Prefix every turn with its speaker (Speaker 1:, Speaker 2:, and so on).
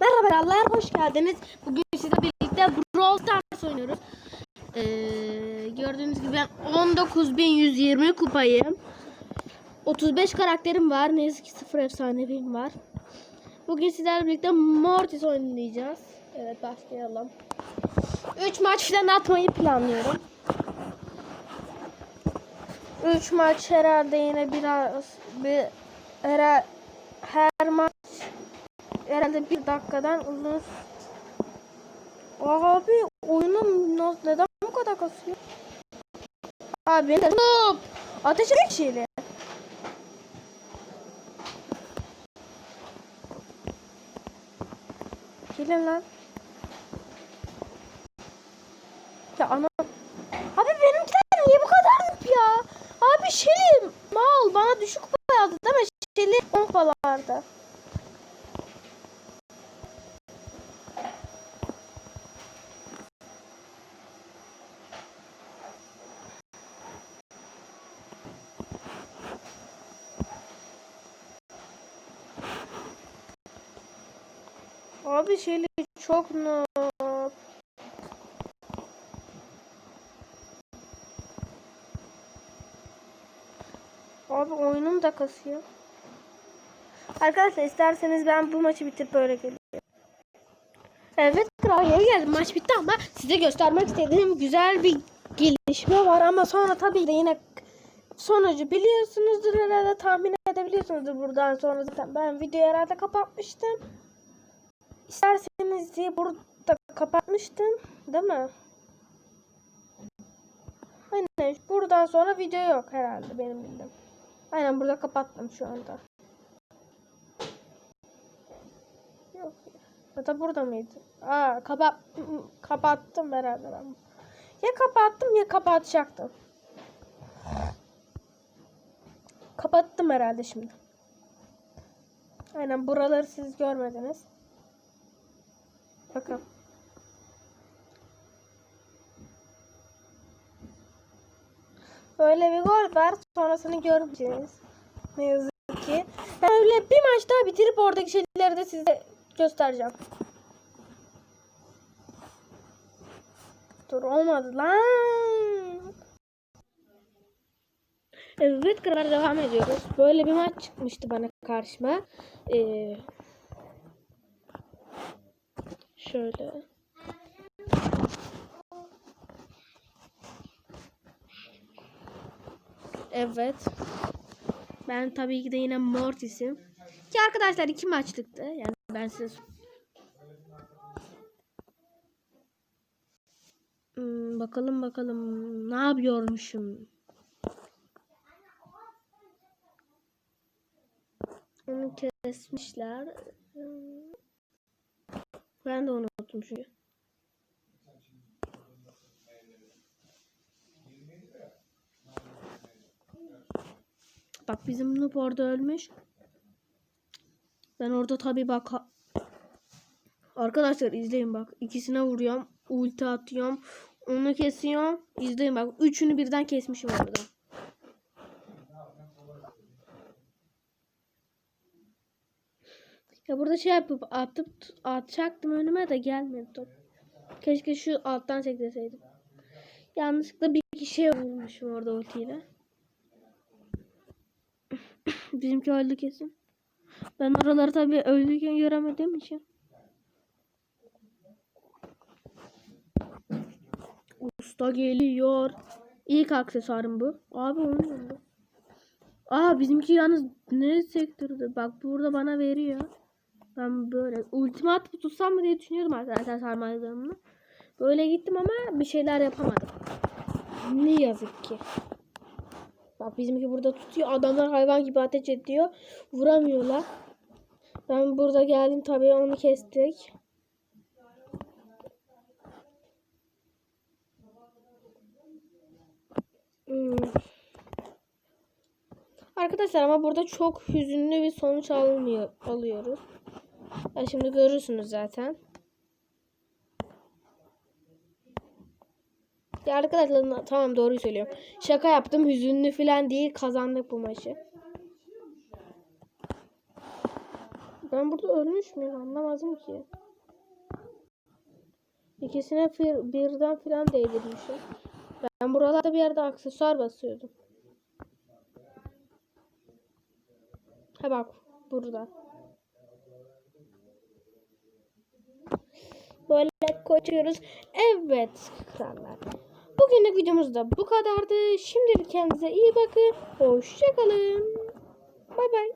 Speaker 1: Merhabalar, hoş geldiniz. Bugün sizle birlikte Brawl Stars oynuyoruz. Ee, gördüğünüz gibi ben 19.120 kupayım. 35 karakterim var. Ne yazık ki 0 efsanevim var. Bugün sizlerle birlikte Mortis oynayacağız. Evet başlayalım. 3 maç falan atmayı planlıyorum. 3 maç herhalde yine biraz bir her, her maç herhalde bir dakikadan uzun. Abi oyunum neden bu kadar kasıyor? Abi benim Noob! Ateş edek şeyle. Gelin lan. Ya ana. Abi benimkiler niye bu kadar noob ya? Abi Şeli mal bana düşük kupa yazdı değil mi? Şeli 10 kupalarda. Abi Şeli çok noob. Abi oyunum da kasıyor. Arkadaşlar isterseniz ben bu maçı bitirip böyle geliyorum. Evet kral yeni geldim. Maç bitti ama size göstermek istediğim güzel bir gelişme var ama sonra tabii de yine sonucu biliyorsunuzdur herhalde tahmin edebiliyorsunuzdur buradan sonra zaten ben videoyu herhalde kapatmıştım. İsterseniz diye burada kapatmıştım değil mi? Aynen buradan sonra video yok herhalde benim bildiğim. Aynen burada kapattım şu anda. Yok. Ya da burada mıydı? Aa kapat kapattım beraber ama. Ya kapattım ya kapatacaktım. Kapattım herhalde şimdi. Aynen buraları siz görmediniz. Bakın. Böyle bir gol var. Sonrasını görmeyeceğiz. Ne yazık ki. Ben öyle bir maç daha bitirip oradaki şeyleri de size göstereceğim. Dur olmadı lan. Evet kadar devam ediyoruz. Böyle bir maç çıkmıştı bana karşıma. Ee, şöyle. Evet. Ben tabii ki de yine Mortis'im. Ki arkadaşlar iki maçlıktı. Yani ben size Hmm, bakalım bakalım ne yapıyormuşum. Onu kesmişler. Ben de onu unuttum çünkü. Bak bizim Noob orada ölmüş. Ben orada tabii bak Arkadaşlar izleyin bak. İkisine vuruyorum. Ulti atıyorum. Onu kesiyorum. İzleyin bak. Üçünü birden kesmişim orada. Ya burada şey yapıp atıp atacaktım önüme de gelmedi top. Keşke şu alttan çektirseydim. Yanlışlıkla bir kişiye vurmuşum orada ultiyle. Bizimki öldü kesin. Ben oraları tabii öldüyken göremediğim için. Usta geliyor. İlk aksesuarım bu. Abi oynuyorum bu. Aa bizimki yalnız ne sektirdi. Bak burada bana veriyor. Ben böyle ultimat tutsam mı diye düşünüyordum arkadaşlar sarmaladığımı. Böyle gittim ama bir şeyler yapamadım. Ne yazık ki. Bak bizimki burada tutuyor. Adamlar hayvan gibi ateş ediyor. Vuramıyorlar. Ben burada geldim tabii onu kestik. Hmm. Arkadaşlar ama burada çok hüzünlü bir sonuç almıyor, alıyoruz. Ya şimdi görürsünüz zaten. Ya arkadaşlar tamam doğruyu söylüyorum. Şaka yaptım hüzünlü falan değil kazandık bu maçı. Ben burada ölmüş müyüm anlamadım ki. İkisine fir- birden filan değdirmişim. Ben buralarda bir yerde aksesuar basıyordum. Ha bak burada. Böyle koşuyoruz. Evet krallar. Bugünlük videomuz da bu kadardı. Şimdilik kendinize iyi bakın. Hoşçakalın. Bay bay.